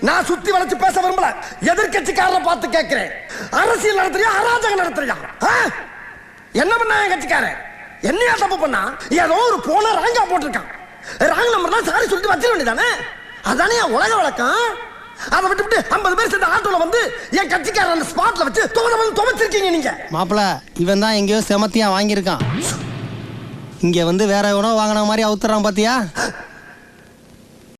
நான் சுத்தி வளைச்சு பேச விரும்பல. எதிர்கட்சிக்காரரை பார்த்து கேட்கிறேன். அரசியல் நடத்துறியா அராஜகம் நடத்துறியா? ஆ? என்ன பண்ணா என் கட்சிக்காரன்? என்னையா தப்பு பண்ணா? ஏதோ ஒரு போன ராங்கா போட்டிருக்கான். ராங் தான் சாரி சொல்லிட்டு வச்சிட வேண்டியதானே? அதானே என் உலக வழக்கம்? அதை விட்டு விட்டு ஐம்பது பேர் சேர்ந்து ஆட்டோல வந்து என் கட்சிக்காரன் அந்த ஸ்பாட்ல வச்சு துவன வந்து துவைச்சிருக்கீங்க நீங்க. மாப்பிள இவன் தான் எங்கேயோ செமத்தியா வாங்கியிருக்கான். இங்க வந்து வேற எவனோ வாங்கின மாதிரி அவுத்துறான் பாத்தியா?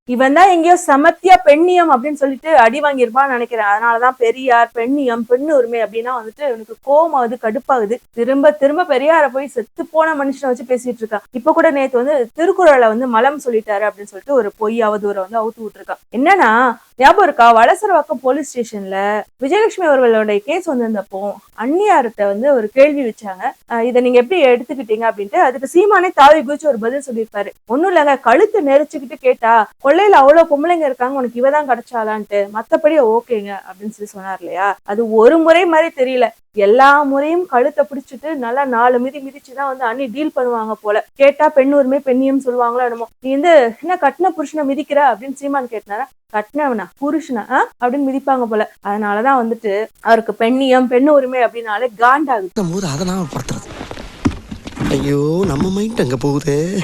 இவன் தான் எங்கேயோ சமத்தியா பெண்ணியம் அப்படின்னு சொல்லிட்டு அடி வாங்கியிருப்பான்னு நினைக்கிறேன். அதனாலதான் பெரியார் பெண்ணியம் பெண்ணு உரிமை அப்படின்னா வந்துட்டு எனக்கு கோபம் ஆகுது கடுப்பாகுது. திரும்ப திரும்ப பெரியார போய் செத்து போன மனுஷனை வச்சு பேசிட்டு இருக்கான் இப்ப கூட நேத்து வந்து திருக்குறளை வந்து மலம் சொல்லிட்டாரு அப்படின்னு சொல்லிட்டு ஒரு பொய்யாவது வந்து அவுத்து விட்டுருக்கான் என்னன்னா ஞாபகம் இருக்கா? வளசரவாக்கம் போலீஸ் ஸ்டேஷன்ல விஜயலட்சுமி அவர்களுடைய கேஸ் வந்திருந்தப்போ அந்நியார்கிட்ட வந்து ஒரு கேள்வி வச்சாங்க. இதை நீங்க எப்படி எடுத்துக்கிட்டீங்க அப்படின்ட்டு அதுக்கு சீமானே தாவி குதிச்சு ஒரு பதில் சொல்லியிருப்பாரு. ஒன்னும் இல்லைங்க கழுத்து நெரிச்சுக்கிட்டு கேட்டா கொள்ளையில அவ்வளவு பொம்பளைங்க இருக்காங்க உனக்கு இவதான் கிடைச்சாலான்ட்டு மத்தபடி ஓகேங்க அப்படின்னு சொல்லி சொன்னார் இல்லையா? அது ஒரு முறை மாதிரி தெரியல. எல்லா முறையும் கழுத்தை பிடிச்சிட்டு நல்லா நாலு மிதி மிதிச்சுதான் வந்து அண்ணி டீல் பண்ணுவாங்க போல. கேட்டா பெண் உரிமை பெண்ணியம் சொல்லுவாங்களோ என்னமோ. நீ வந்து என்ன கட்டின புருஷனை மிதிக்கிற அப்படின்னு சீமான் கேட்டினாரா கட்டினவனா? புருஷனா? அப்படின்னு மிதிப்பாங்க போல. அதனாலதான் வந்துட்டு அவருக்கு பெண்ணியம் பெண் உரிமை அப்படின்னாலே காண்டாகுது. போது அதை நாம படுத்துறது. ஐயோ நம்ம மைண்ட் அங்க போகுது?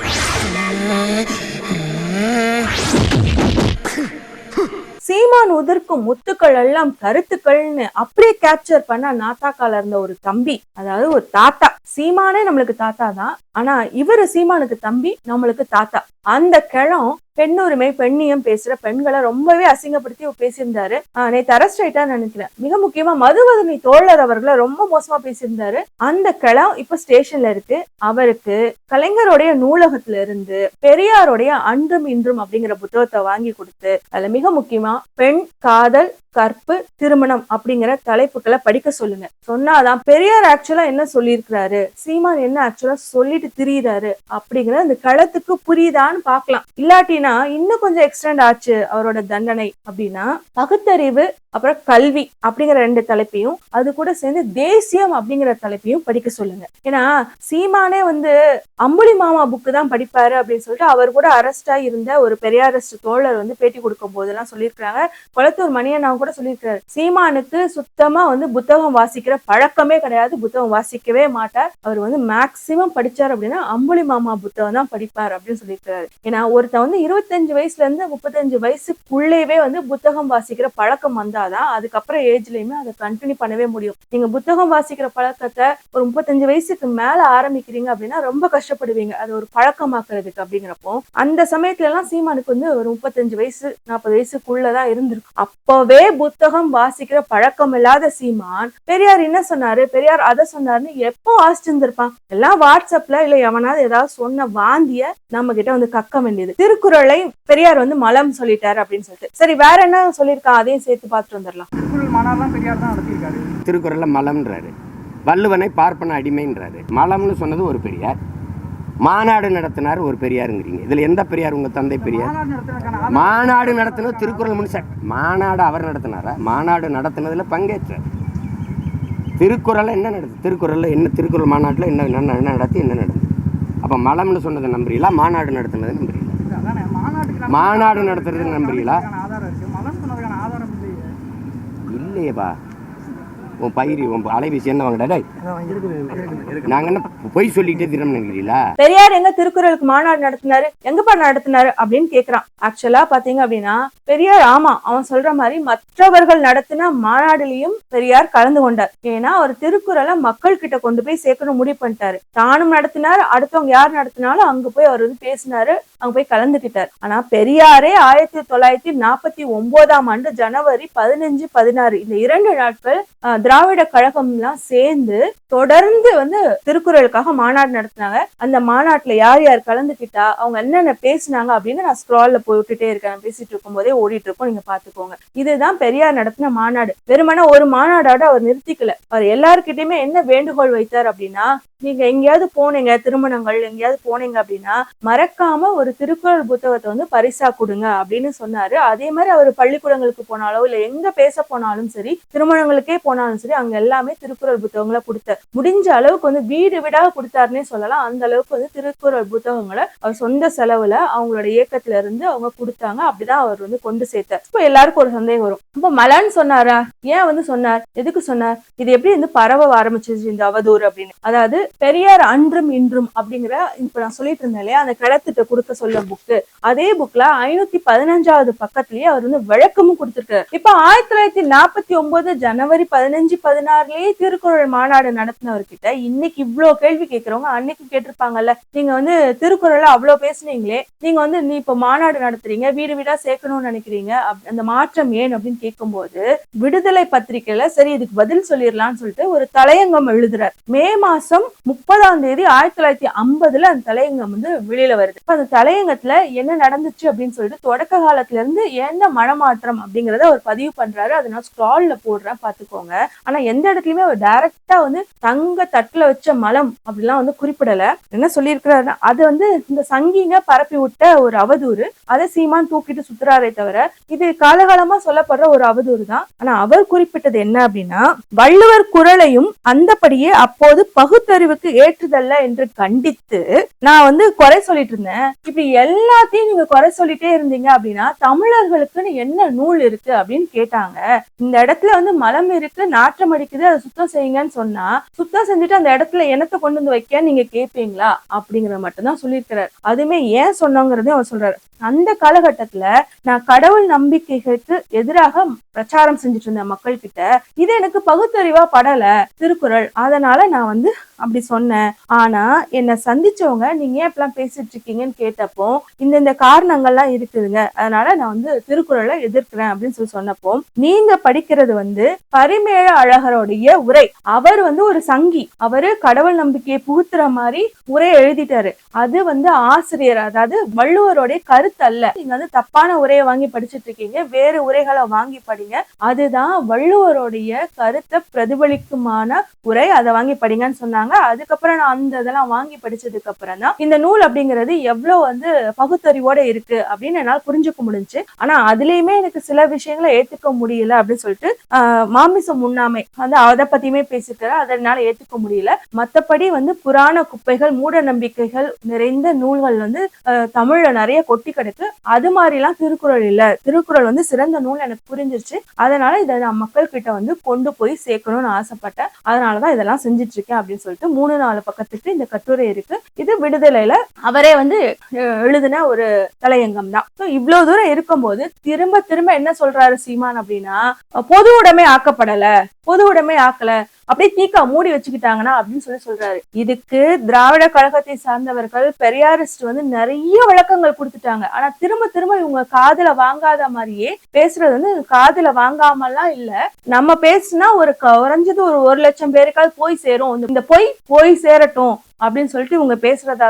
சீமான் உதிர்க்கும் முத்துக்கள் எல்லாம் கருத்துக்கள்னு அப்படியே கேப்சர் பண்ண நாத்தாக்கால இருந்த ஒரு தம்பி அதாவது ஒரு தாத்தா. சீமானே நம்மளுக்கு தாத்தா தான். ஆனா இவரு சீமானுக்கு தம்பி நம்மளுக்கு தாத்தா. அந்த கிழம் பெண்ணுரிமை பெண்ணியம் பேசுற பெண்களை ரொம்பவே அசிங்கப்படுத்தி பேசியிருந்தாரு. ஆஹ் நேத்து அரெஸ்ட் ஆயிட்டா நினைக்கிறேன். மிக முக்கியமா மதுவதனி தோழர் அவர்களை ரொம்ப மோசமா பேசியிருந்தாரு. அந்த கிளம் இப்ப ஸ்டேஷன்ல இருக்கு. அவருக்கு கலைஞருடைய நூலகத்துல இருந்து பெரியாருடைய அன்றும் இன்றும் அப்படிங்கிற புத்தகத்தை வாங்கி கொடுத்து அதுல மிக முக்கியமா பெண் காதல் கற்பு திருமணம் அப்படிங்கிற தலைப்புகளை படிக்க சொல்லுங்க. சொன்னாதான் பெரியார் ஆக்சுவலா என்ன சொல்லியிருக்கிறாரு? சீமான் என்ன ஆக்சுவலா சொல்லிட்டு திரியிறாரு? அப்படிங்கிற அந்த களத்துக்கு புரியுதான்னு பாக்கலாம் இல்லாட்டினா இன்னும் கொஞ்சம் எக்ஸ்டெண்ட் ஆச்சு அவரோட தண்டனை அப்படின்னா பகுத்தறிவு அப்புறம் கல்வி அப்படிங்கிற ரெண்டு தலைப்பையும் அது கூட சேர்ந்து தேசியம் அப்படிங்கிற தலைப்பையும் படிக்க சொல்லுங்க. ஏன்னா சீமானே வந்து அம்புலி மாமா புக்கு தான் படிப்பாரு அப்படின்னு சொல்லிட்டு அவர் கூட அரெஸ்டா இருந்த ஒரு பெரியாரஸ்ட் தோழர் வந்து பேட்டி கொடுக்கும் போதெல்லாம் சொல்லியிருக்கிறாங்க. குளத்தூர் மணியன் கூட சொல்லியிருக்காரு. சீமானுக்கு சுத்தமா வந்து புத்தகம் வாசிக்கிற பழக்கமே கிடையாது. புத்தகம் வாசிக்கவே மாட்டார். அவர் வந்து மேக்சிமம் படிச்சார் அப்படின்னா அம்புலி மாமா புத்தகம் தான் படிப்பார் அப்படின்னு சொல்லியிருக்காரு. ஏன்னா ஒருத்தன் வந்து இருபத்தஞ்சு வயசுல இருந்து முப்பத்தஞ்சு வயசுக்குள்ளேவே வந்து புத்தகம் வாசிக்கிற பழக்கம் வந்தாதான் அதுக்கப்புறம் ஏஜ்லயுமே அதை கண்டினியூ பண்ணவே முடியும். நீங்க புத்தகம் வாசிக்கிற பழக்கத்தை ஒரு முப்பத்தஞ்சு வயசுக்கு மேல ஆரம்பிக்கிறீங்க அப்படின்னா ரொம்ப கஷ்டப்படுவீங்க. அது ஒரு பழக்கமாக்குறதுக்கு அப்படிங்கிறப்போ அந்த சமயத்துல எல்லாம் சீமானுக்கு வந்து ஒரு முப்பத்தஞ்சு வயசு நாற்பது வயசுக்குள்ளதான் இருந்திருக்கும். அப்பவே புத்தகம் வாசிக்கிற பழக்கம் இல்லாத சீமான் பெரியார் என்ன சொன்னாரு? பெரியார் அதை சொன்னாருன்னு எப்போ வாசிச்சிருந்திருப்பான்? எல்லாம் வாட்ஸ்அப்ல இல்ல எவனாவது ஏதாவது சொன்ன வாந்திய நம்ம கிட்ட வந்து கக்க வேண்டியது. திருக்குறளை பெரியார் வந்து மலம் சொல்லிட்டாரு அப்படின்னு சொல்லிட்டு. சரி வேற என்ன சொல்லியிருக்கான் அதையும் சேர்த்து பார்த்துட்டு வந்துடலாம். திருக்குறள்ல மலம்ன்றாரு. வள்ளுவனை பார்ப்பன அடிமைன்றாரு. மலம்னு சொன்னது ஒரு பெரியார். மாநாடு நடத்தினார் ஒரு பெரியாருங்கிறீங்க. இதுல எந்த பெரியார்? உங்க தந்தை பெரியார்? மாநாடு நடத்தினது திருக்குறள் முன்ச மாநாடு அவர் நடத்தினாரா? மாநாடு நடத்தினதுல பங்கேற்றார். திருக்குறள்ல என்ன நடத்து திருக்குறள்ல என்ன திருக்குறள் மாநாட்டில் என்ன என்ன என்ன நடத்தி என்ன நடந்தது அப்போ மலம்னு சொன்னதை நம்புறீங்களா? மாநாடு நடத்தினதை நம்புறீங்களா? மாநாடு நடத்துறது நம்புறீங்களா? இல்லையேப்பா. உன் பயிர் உன் அலைபேசி என்ன வாங்கடா நாங்க என்ன பொய் சொல்லிட்டே தினம் நினைக்கிறீங்களா? பெரியார் எங்க திருக்குறளுக்கு மாநாடு நடத்தினாரு எங்கப்பா நடத்தினாரு அப்படின்னு கேக்குறான். ஆக்சுவலா பாத்தீங்க அப்படின்னா பெரியார் ஆமா அவன் சொல்ற மாதிரி மற்றவர்கள் நடத்தின மாநாடுலயும் பெரியார் கலந்து கொண்டார். ஏன்னா அவர் திருக்குறளை மக்கள் கிட்ட கொண்டு போய் சேர்க்கணும் முடிவு பண்ணிட்டாரு. தானும் நடத்தினார் அடுத்தவங்க யார் நடத்தினாலும் அங்க போய் அவர் வந்து பேசினாரு அங்க போய் கலந்துக்கிட்டார். ஆனா பெரியாரே ஆயிரத்தி தொள்ளாயிரத்தி நாற்பத்தி ஒன்பதாம் ஆண்டு ஜனவரி பதினஞ்சு பதினாறு இந்த இரண்டு நாட்கள் திராவிட கழகம் எல்லாம் சேர்ந்து தொடர்ந்து வந்து திருக்குறளுக்காக மாநாடு நடத்தினாங்க. அந்த மாநாட்டுல யார் யார் கலந்துகிட்டா அவங்க என்னென்ன பேசினாங்க அப்படின்னு நான் ஸ்க்ரால்ல விட்டுட்டே இருக்கேன். பேசிட்டு இருக்கும் போதே ஓடிட்டு இருக்கோம் நீங்க பாத்துக்கோங்க. இதுதான் பெரியார் நடத்தின மாநாடு. வெறுமனா ஒரு மாநாடோட அவர் நிறுத்திக்கல. அவர் எல்லாருக்கிட்டையுமே என்ன வேண்டுகோள் வைத்தார் அப்படின்னா நீங்க எங்கேயாவது போனீங்க திருமணங்கள் எங்கேயாவது போனீங்க அப்படின்னா மறக்காம ஒரு திருக்குறள் புத்தகத்தை வந்து பரிசா கொடுங்க அப்படின்னு சொன்னாரு. அதே மாதிரி அவர் பள்ளிக்கூடங்களுக்கு போனாலோ இல்ல எங்க பேச போனாலும் சரி திருமணங்களுக்கே போனாலும் சரி அங்க எல்லாமே திருக்குறள் புத்தகங்களை கொடுத்தார் முடிஞ்ச அளவுக்கு வந்து வீடு வீடாக கொடுத்தாருன்னே சொல்லலாம். அந்த அளவுக்கு வந்து திருக்குறள் புத்தகங்களை அவர் சொந்த செலவுல அவங்களோட இயக்கத்துல இருந்து அவங்க கொடுத்தாங்க. அப்படிதான் அவர் வந்து கொண்டு சேர்த்தார். இப்போ எல்லாருக்கும் ஒரு சந்தேகம் வரும். இப்ப மலன்னு சொன்னாரா? ஏன் வந்து சொன்னார்? எதுக்கு சொன்னார்? இது எப்படி வந்து பரவ ஆரம்பிச்சிச்சு இந்த அவதூறு அப்படின்னு? அதாவது பெரியார் அன்றும் இன்றும் அப்படிங்கிற இப்ப நான் சொல்லிட்டு இருந்தேன் இல்லையா அந்த கடத்திட்ட கொடுக்க சொல்ல புக்கு அதே புக்ல ஐநூத்தி பதினஞ்சாவது பக்கத்திலேயே அவர் வந்து விளக்கமும் கொடுத்திருக்காரு. இப்ப ஆயிரத்தி தொள்ளாயிரத்தி நாற்பத்தி ஒன்பது ஜனவரி பதினஞ்சு பதினாறுலயே திருக்குறள் மாநாடு நடத்தினவர்கிட்ட இன்னைக்கு இவ்வளவு கேள்வி கேட்கறவங்க அன்னைக்கு கேட்டிருப்பாங்கல்ல. நீங்க வந்து திருக்குறள அவ்வளவு பேசுனீங்களே நீங்க வந்து நீ இப்ப மாநாடு நடத்துறீங்க வீடு வீடா சேர்க்கணும்னு நினைக்கிறீங்க அந்த மாற்றம் ஏன் அப்படின்னு கேட்கும்போது விடுதலை பத்திரிகையில சரி இதுக்கு பதில் சொல்லிடலாம்னு சொல்லிட்டு ஒரு தலையங்கம் எழுதுறார். மே மாசம் முப்பதாம் தேதி ஆயிரத்தி தொள்ளாயிரத்தி ஐம்பதுல அந்த தலையங்கம் வந்து வெளியில வருது. அந்த தலையங்கத்துல என்ன நடந்துச்சு அப்படின்னு சொல்லிட்டு தொடக்க காலத்துல இருந்து எந்த மனமாற்றம் அப்படிங்கறத அவர் பதிவு பண்றாரு. அதை நான் ஸ்க்ரால்ல போடுறேன் பாத்துக்கோங்க ஆனா எந்த இடத்துலயுமே அவர் டைரக்டா வந்து தங்க தட்டுல வச்ச மலம் அப்படிலாம் வந்து குறிப்பிடல. என்ன சொல்லியிருக்கிறாருன்னா அது வந்து இந்த சங்கிங்க பரப்பி விட்ட ஒரு அவதூறு. அதை சீமான் தூக்கிட்டு சுத்துறாரே தவிர இது காலகாலமா சொல்லப்படுற ஒரு அவதூறு தான். ஆனா அவர் குறிப்பிட்டது என்ன அப்படின்னா வள்ளுவர் குரலையும் அந்தபடியே அப்போது பகுத்தறிவு பகுத்தறிவுக்கு ஏற்றுதல்ல என்று கண்டித்து நான் வந்து குறை சொல்லிட்டு இருந்தேன் இப்படி எல்லாத்தையும் நீங்க குறை சொல்லிட்டே இருந்தீங்க அப்படின்னா தமிழர்களுக்குன்னு என்ன நூல் இருக்கு அப்படின்னு கேட்டாங்க. இந்த இடத்துல வந்து மலம் இருக்கு நாற்றம் அடிக்குது அதை சுத்தம் செய்யுங்கன்னு சொன்னா சுத்தம் செஞ்சுட்டு அந்த இடத்துல என்னத்தை கொண்டு வந்து வைக்க நீங்க கேட்பீங்களா அப்படிங்கறத மட்டும்தான் சொல்லியிருக்கிறார். அதுமே ஏன் சொன்னோங்கிறதையும் அவர் சொல்றாரு. அந்த காலகட்டத்துல நான் கடவுள் நம்பிக்கைகளுக்கு எதிராக பிரச்சாரம் செஞ்சுட்டு இருந்தேன் மக்கள் கிட்ட இது எனக்கு பகுத்தறிவா படல திருக்குறள். அதனால நான் வந்து அப்படி இப்படி சொன்னேன். ஆனா என்னை சந்திச்சவங்க நீங்க ஏன் இப்பெல்லாம் பேசிட்டு இருக்கீங்கன்னு கேட்டப்போ இந்த இந்த காரணங்கள்லாம் இருக்குதுங்க. அதனால நான் வந்து திருக்குறளை எதிர்க்கிறேன் அப்படின்னு சொல்லி சொன்னப்போ நீங்க படிக்கிறது வந்து பரிமேழ அழகருடைய உரை. அவர் வந்து ஒரு சங்கி. அவரு கடவுள் நம்பிக்கையை புகுத்துற மாதிரி உரை எழுதிட்டாரு. அது வந்து ஆசிரியர் அதாவது வள்ளுவருடைய கருத்து அல்ல. நீங்க வந்து தப்பான உரையை வாங்கி படிச்சுட்டு இருக்கீங்க. வேறு உரைகளை வாங்கி படிங்க. அதுதான் வள்ளுவருடைய கருத்தை பிரதிபலிக்குமான உரை. அதை வாங்கி படிங்கன்னு சொன்னாங்க. அதுக்கப்புறம் நான் அந்த இதெல்லாம் வாங்கி படிச்சதுக்கு அப்புறம் தான் இந்த நூல் அப்படிங்கிறது எவ்வளவு வந்து பகுத்தறிவோட இருக்கு அப்படின்னு என்னால் புரிஞ்சுக்க முடிஞ்சுச்சு ஆனா அதுலயுமே எனக்கு சில விஷயங்களை ஏத்துக்க முடியல அப்படின்னு சொல்லிட்டு மாமிசம் உண்ணாமை வந்து அதை பத்தியுமே பேசிருக்கிற அதை ஏத்துக்க முடியல. மத்தபடி வந்து புராண குப்பைகள் மூட நம்பிக்கைகள் நிறைந்த நூல்கள் வந்து தமிழ்ல நிறைய கொட்டி கிடக்கு. அது மாதிரிலாம் திருக்குறள் இல்ல. திருக்குறள் வந்து சிறந்த நூல் எனக்கு புரிஞ்சிருச்சு. அதனால இதை நான் மக்கள் கிட்ட வந்து கொண்டு போய் சேர்க்கணும்னு ஆசைப்பட்டேன். அதனாலதான் இதெல்லாம் செஞ்சுட்டு இருக்கேன் அப்படின்னு சொல்லிட்டு மூணு நாலு பக்கத்துக்கு இந்த கட்டுரை இருக்கு. இது விடுதலையில அவரே வந்து எழுதின ஒரு தலையங்கம் தான். இவ்வளவு தூரம் இருக்கும்போது திரும்ப திரும்ப என்ன சொல்றாரு சீமான் அப்படின்னா பொது உடைமை ஆக்கப்படல பொது உடைமை ஆக்கல அப்படியே தீக்கா மூடி வச்சுக்கிட்டாங்கன்னா அப்படின்னு சொல்லி சொல்றாரு. இதுக்கு திராவிட கழகத்தை சார்ந்தவர்கள் பெரியாரிஸ்ட் வந்து நிறைய விளக்கங்கள் கொடுத்துட்டாங்க. ஆனா திரும்ப திரும்ப இவங்க காதுல வாங்காத மாதிரியே பேசுறது வந்து காதுல வாங்காமலாம் இல்ல. நம்ம பேசுனா ஒரு குறைஞ்சது ஒரு ஒரு லட்சம் பேருக்காவது போய் சேரும். இந்த பொய் போய் சேரட்டும். அப்படின்னு சொல்லிட்டு இவங்க பேசுறதா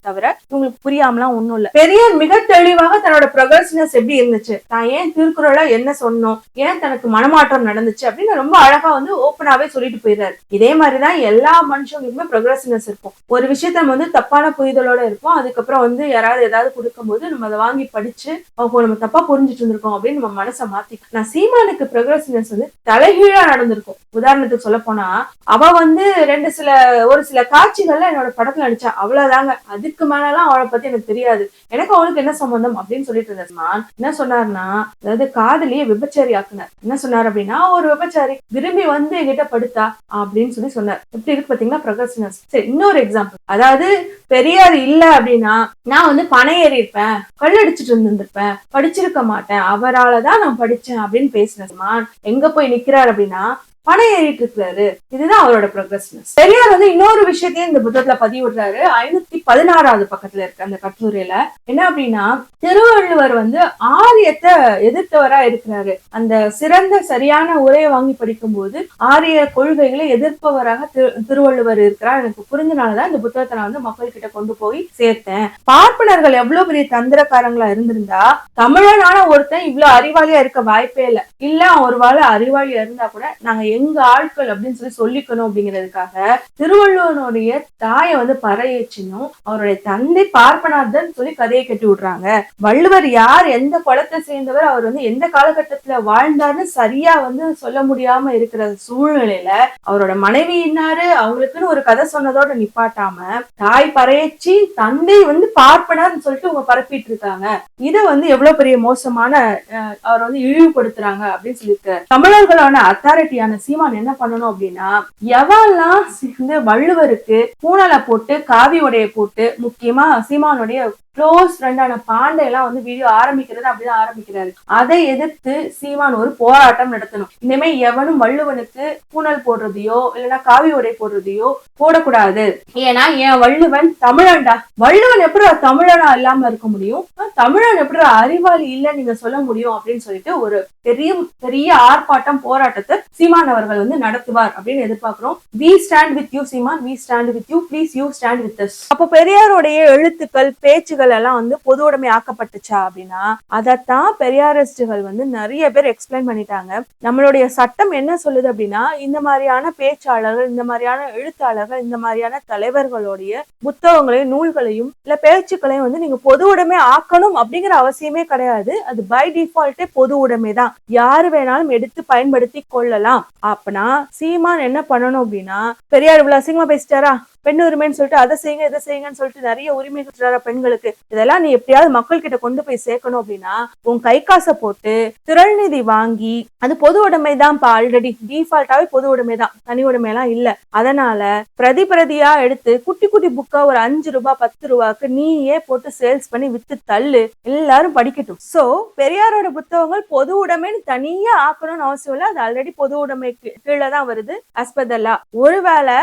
தவிர இவங்களுக்கு புரியாமலாம் ஒண்ணும் இல்ல. பெரியார் மிக தெளிவாக தன்னோட ப்ரொகர்ஸ்னஸ் எப்படி இருந்துச்சு? தான் ஏன் திருக்குறளா என்ன சொன்னோம்? ஏன் தனக்கு மனமாற்றம் நடந்துச்சு? அப்படின்னு ரொம்ப அழகா வந்து ஓப்பனாவே சொல்லிட்டு போயிடுறாரு. இதே மாதிரிதான் எல்லா மனுஷங்களுக்குமே ப்ரொகர்ஸ்னஸ் இருக்கும். ஒரு விஷயத்த நம்ம வந்து தப்பான புரிதலோட இருப்போம். அதுக்கப்புறம் வந்து யாராவது ஏதாவது கொடுக்கும்போது நம்ம அதை வாங்கி படிச்சு ஓஹோ நம்ம தப்பா புரிஞ்சுட்டு இருந்திருக்கோம் அப்படின்னு நம்ம மனசை மாத்தி நான் சீமானுக்கு ப்ரொகர்ஸ்னஸ் வந்து தலைகீழா நடந்திருக்கும். உதாரணத்துக்கு சொல்ல போனா அவ வந்து ரெண்டு சில ஒரு சில காட்சிகள்ல என்னோட படத்துல நடிச்சா அவ்வளவுதாங்க. அதுக்கு மேலாம் அவளை பத்தி எனக்கு தெரியாது. எனக்கு அவளுக்கு என்ன சம்பந்தம் அப்படின்னு சொல்லிட்டு இருந்தேன். என்ன சொன்னார்னா அதாவது காதலியை விபச்சாரி ஆக்குனார் என்ன சொன்னார் அப்படின்னா ஒரு விபச்சாரி விரும்பி வந்து என்கிட்ட படுத்தா அப்படின்னு சொல்லி சொன்னார். எப்படி இருக்கு பாத்தீங்கன்னா ப்ரொகரசிவ்னஸ் சரி இன்னொரு எக்ஸாம்பிள் அதாவது பெரியார் இல்ல அப்படின்னா நான் வந்து பனை ஏறி இருப்பேன் கல்லடிச்சிட்டு இருந்திருப்பேன் படிச்சிருக்க மாட்டேன் அவராலதான் நான் படிச்சேன் அப்படின்னு பேசினேன். எங்க போய் நிக்கிறார் அப்படின்னா பணம் ஏறிட்டு இருக்கிறாரு இதுதான் அவரோட ப்ரொக்ரஸ்னஸ் பெரியார் வந்து இன்னொரு விஷயத்தையும் இந்த புத்தகத்துல பதிவிடுறாரு. ஐநூத்தி பதினாறாவது பக்கத்துல இருக்கு அந்த கட்டுரையில என்ன அப்படின்னா திருவள்ளுவர் வந்து ஆரியத்தை எதிர்த்தவரா இருக்கிறாரு. அந்த சிறந்த சரியான உரையை வாங்கி படிக்கும்போது ஆரிய கொள்கைகளை எதிர்ப்பவராக திரு- திருவள்ளுவர் இருக்கிறார். எனக்கு புரிஞ்சனாலதான் இந்த புத்தகத்தை நான் வந்து மக்கள் கிட்ட கொண்டு போய் சேர்த்தேன். பார்ப்பனர்கள் எவ்வளவு பெரிய தந்திரக்காரங்களா இருந்திருந்தா தமிழனான ஒருத்தன் இவ்வளவு அறிவாளியா இருக்க வாய்ப்பே இல்ல. இல்ல அவன் அறிவாளியா இருந்தா கூட நாங்க எங்க ஆட்கள் அப்படின்னு சொல்லி சொல்லிக்கணும் அப்படிங்கிறதுக்காக திருவள்ளுவனுடைய தாயை வந்து பறையச்சினும் அவருடைய தந்தை பார்ப்பனார்தன் சொல்லி கதையை கட்டி விடுறாங்க. வள்ளுவர் யார் எந்த குலத்தை சேர்ந்தவர் அவர் வந்து எந்த காலகட்டத்துல வாழ்ந்தாருன்னு சரியா வந்து சொல்ல முடியாம இருக்கிற சூழ்நிலையில அவரோட மனைவி இன்னாரு? அவங்களுக்குன்னு ஒரு கதை சொன்னதோட நிப்பாட்டாம தாய் பறையச்சி தந்தை வந்து பார்ப்பனார்னு சொல்லிட்டு அவங்க பரப்பிட்டு இருக்காங்க இதை வந்து எவ்வளவு பெரிய மோசமான அஹ், அவர் வந்து இழிவுபடுத்துறாங்க அப்படின்னு சொல்லியிருக்காரு. தமிழர்களான அத்தாரிட்டியான சீமான் என்ன பண்ணணும் அப்படின்னா எவெல்லாம் வந்து வள்ளுவருக்கு பூனலை போட்டு காவி உடைய போட்டு முக்கியமா சீமானுடைய க்ளோஸ் ஃப்ரெண்டான பாண்டே எல்லாம் வந்து வீடியோ ஆரம்பிக்கிறது அப்படிதான் ஆரம்பிக்கிறாரு. அதை எதிர்த்து சீமான் ஒரு போராட்டம் நடத்தணும். இனிமே எவனும் வள்ளுவனுக்கு பூனல் போடுறதையோ இல்லைன்னா காவி உடை போடுறதையோ போடக்கூடாது. ஏன்னா என் வள்ளுவன் தமிழன்டா. வள்ளுவன் எப்படி தமிழனா இல்லாம இருக்க முடியும்? தமிழன் எப்படி அறிவாளி இல்ல நீங்க சொல்ல முடியும் அப்படின்னு சொல்லிட்டு ஒரு பெரிய பெரிய ஆர்ப்பாட்டம் போராட்டத்தை சீமான் அவர்கள் வந்து நடத்துவார் அப்படின்னு எதிர்பார்க்கிறோம். We stand with you Seeman. We stand with you please you stand with us அப்ப பெரியாருடைய எழுத்துக்கள் பேச்சுகள் எல்லாம் வந்து பொது உடைமை ஆக்கப்பட்டுச்சா அப்படின்னா அதைத்தான் பெரியாரிஸ்டுகள் வந்து நிறைய பேர் எக்ஸ்பிளைன் பண்ணிட்டாங்க. நம்மளுடைய சட்டம் என்ன சொல்லுது அப்படின்னா இந்த மாதிரியான பேச்சாளர்கள் இந்த மாதிரியான எழுத்தாளர்கள் இந்த மாதிரியான தலைவர்களுடைய புத்தகங்களையும் நூல்களையும் இல்ல பேச்சுக்களையும் வந்து நீங்க பொது உடைமை ஆக்கணும் அப்படிங்கிற அவசியமே கிடையாது. அது பை டிஃபால்ட்டே பொது உடைமை தான். யாரு வேணாலும் எடுத்து பயன்படுத்தி கொள்ளலாம். அப்பனா சீமான் என்ன பண்ணணும் அப்படின்னா பெரியார் இவ்வளவு அசிங்கமா பேசிட்டாரா? பெண் உரிமைன்னு சொல்லிட்டு அதை செய்யுங்க இதை செய்யுங்கன்னு சொல்லிட்டு நிறைய உரிமை கொடுத்துறாரா பெண்களுக்கு. இதெல்லாம் நீ எப்படியாவது மக்கள் கிட்ட கொண்டு போய் சேர்க்கணும் அப்படின்னா உன் கை காசை போட்டு திரள் நிதி வாங்கி அது பொது உடைமை தான் ஆல்ரெடி டிஃபால்ட்டாவே பொது உடைமை தான் தனி உடைமை எல்லாம் இல்ல. அதனால பிரதி பிரதியா எடுத்து குட்டி குட்டி புக்கா ஒரு அஞ்சு ரூபாய் பத்து ரூபாய்க்கு நீயே போட்டு சேல்ஸ் பண்ணி வித்து தள்ளு. எல்லாரும் படிக்கட்டும். சோ பெரியாரோட புத்தகங்கள் பொது உடைமைன்னு தனியா ஆக்கணும்னு அவசியம் இல்லை. அது ஆல்ரெடி பொது உடைமைக்கு கீழே தான் வருது அஸ்பதல்லா ஒருவேளை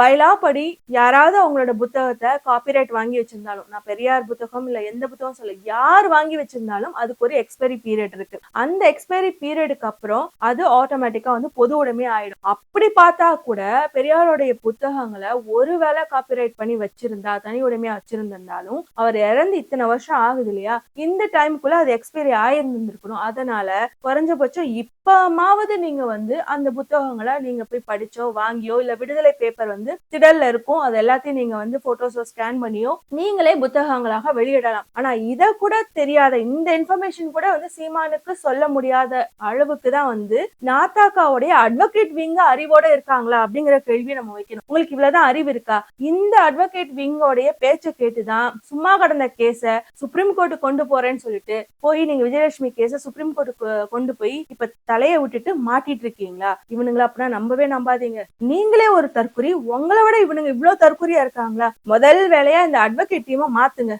பைலா படி யாராவது அவங்களோட புத்தகத்தை காப்பிரைட் வாங்கி வச்சிருந்தாலும் நான் பெரியார் புத்தகம் இல்ல எந்த புத்தகம் சொல்ல யார் வாங்கி வச்சிருந்தாலும் அதுக்கு ஒரு எக்ஸ்பைரி பீரியட் இருக்கு. அந்த எக்ஸ்பைரி பீரியடுக்கு அப்புறம் அது ஆட்டோமேட்டிக்கா வந்து பொது உடைமை ஆயிடும். அப்படி பார்த்தா கூட பெரியாருடைய புத்தகங்களை ஒருவேளை காப்பிரைட் பண்ணி வச்சிருந்தா தனி உடைமையா வச்சிருந்திருந்தாலும் அவர் இறந்து இத்தனை வருஷம் ஆகுது இல்லையா? இந்த டைமுக்குள்ள அது எக்ஸ்பைரி ஆயிருந்திருக்கணும். அதனால குறைஞ்சபட்சம் இப்பமாவது நீங்க வந்து அந்த புத்தகங்களை நீங்க போய் படிச்சோ வாங்கியோ இல்ல விடுதலை பேப்பர் வந்து திடல்ல இருக்கும் அது எல்லாத்தையும் நீங்க வந்து போட்டோஸ்ல ஸ்கேன் பண்ணியும் நீங்களே புத்தகங்களாக வெளியிடலாம். ஆனா இத கூட தெரியாத இந்த இன்ஃபர்மேஷன் கூட வந்து சீமானுக்கு சொல்ல முடியாத அளவுக்கு தான் வந்து நாத்தாக்காவுடைய அட்வொகேட் விங்க அறிவோட இருக்காங்களா அப்படிங்கிற கேள்வி நம்ம வைக்கணும். உங்களுக்கு இவ்வளவுதான் அறிவு இருக்கா? இந்த அட்வொகேட் விங்கோடைய பேச்சை கேட்டுதான் சும்மா கடந்த கேஸ சுப்ரீம் கோர்ட்டு கொண்டு போறேன்னு சொல்லிட்டு போய் நீங்க விஜயலட்சுமி கேஸ சுப்ரீம் கோர்ட்டு கொண்டு போய் இப்ப தலையை விட்டுட்டு மாட்டிட்டு இருக்கீங்களா? இவனுங்களை அப்படின்னா நம்பவே நம்பாதீங்க. நீங்களே ஒரு தற்குறி உங்களை விட இவனுங்க இவ்வளவு தற்கொலையா இருக்காங்களா? முதல் வேலையா இந்த அட்வொகேட் டீமை மாத்துங்க.